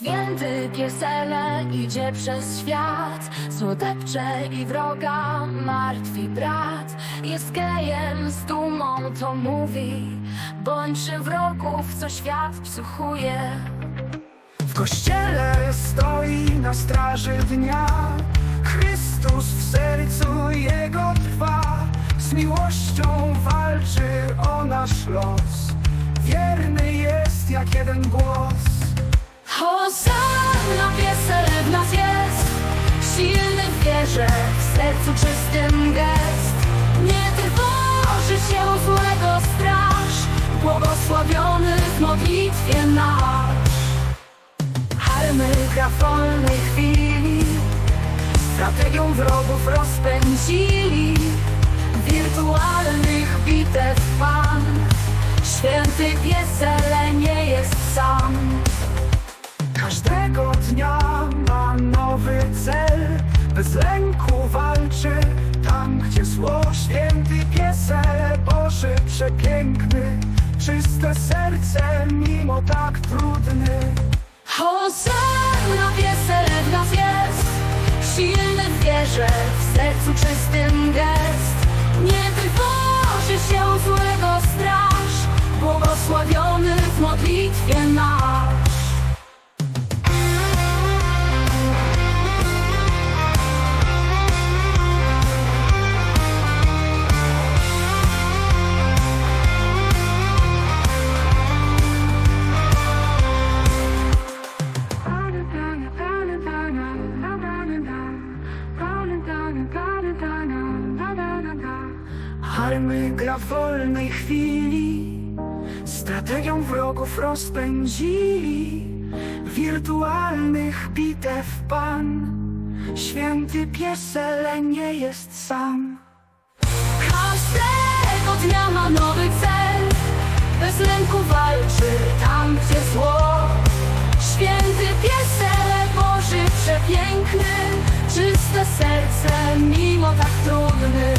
Święty piesele idzie przez świat Złodepcze i wroga martwi brat. Jest gejem z dumą to mówi Bądź wrogów, co świat psuchuje W kościele stoi na straży dnia. Chrystus w sercu jego trwa. Z miłością walczy o nasz los. Wierny jest jak jeden głos Silny w sercu czystym gest. Nie trwoży się złego straż Błogosławiony w modlitwie nasz Harmy grafolnej chwili Strategią wrogów rozpędzili Wirtualnych bitew Pan. Święty piesele nie jest sam. Każdego dnia Bez lęku walczy tam, gdzie zło Święty piesel Boży przepiękny Czyste serce mimo tak trudny. Hosanna piesel w nas jest Silny w w sercu czystym gest. Nie trwoży się złego Army gra w wolnej chwili. Strategią wrogów rozpędzili Wirtualnych bitew Pan. Święty piesele nie jest sam. Każdego dnia ma nowy cel. Bez lęku walczy tam, gdzie zło. Święty piesele Boży przepiękny. Czyste serce mimo tak trudny